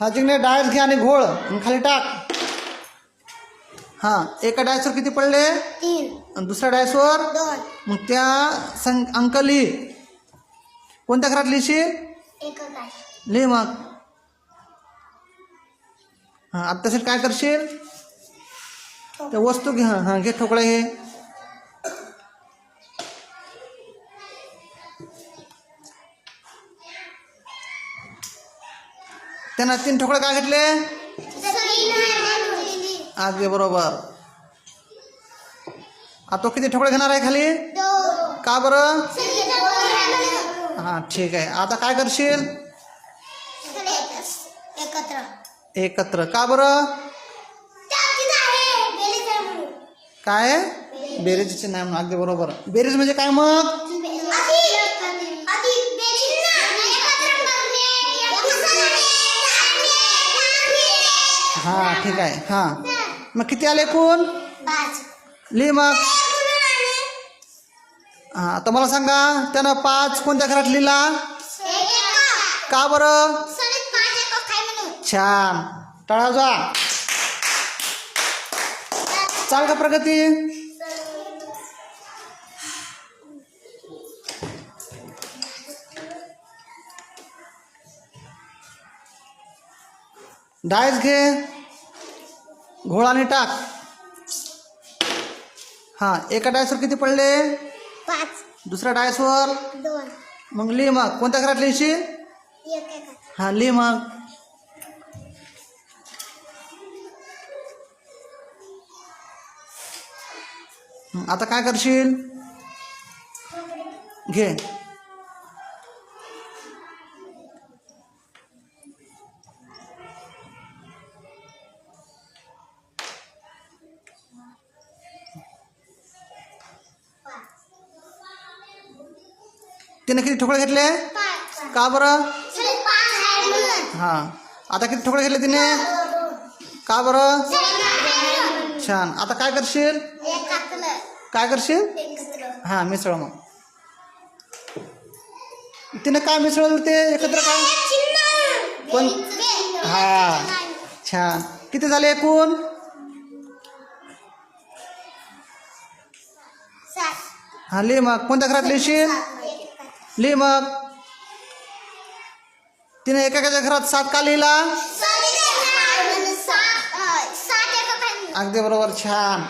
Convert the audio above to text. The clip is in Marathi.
हा जिंकणे डायस घे आणि घोळ. आणि खाली टाक. हां एका डायसवर किती पडले? तीन. आणि दुसऱ्या डायसवर? दोन. मग त्या सं अंक लिही कोणत्या घरात लिहिशील एक लिहि मग. हां आता तसेच काय करशील? त्या वस्तू घे हां हां घे ठोकळा घे त्यांना तीन ठोकळे काय घेतले? अगदी बरोबर. आता तो किती ठोकळे घेणार आहे खाली? का बरं? हां ठीक आहे. आता काय करशील? एकत्र. एकत्र का बरं? काय? बेरीजचे नाही म्हणून. अगदी बरोबर. बेरीज म्हणजे काय मग? हां ठीक आहे हां. मग किती आले एकूण? लिहि मग. हां आता मला सांगा त्यानं पाच कोणत्या घरात लिहिला? का बरं? छान. टाळा जा. चाल का प्रगती? डायस घे. घोळाने टाक. हां एका डायसवर किती पडले? पाच. दुसऱ्या डायसवर? दोन. मग लिहि मग. कोणत्या घरात लिहिशील एक एक. हां लिहि मग. हं, आता काय करशील? घे. तिने किती ठोकळे घेतले? का बरं? हां. आता किती ठोकळे घेतले तिने? का बरं? छान. आता काय करशील? काय करशील? हां मिसळ मग. तिने काय मिसळलं ते एकत्र काय? पण हां. छान. किती झाले एकूण? हा हां लिहि मग. कोणत्या घरात लिहिशील? लिहि मग. तिने एका घरात सात का लिहिला? अगदी बरोबर छान.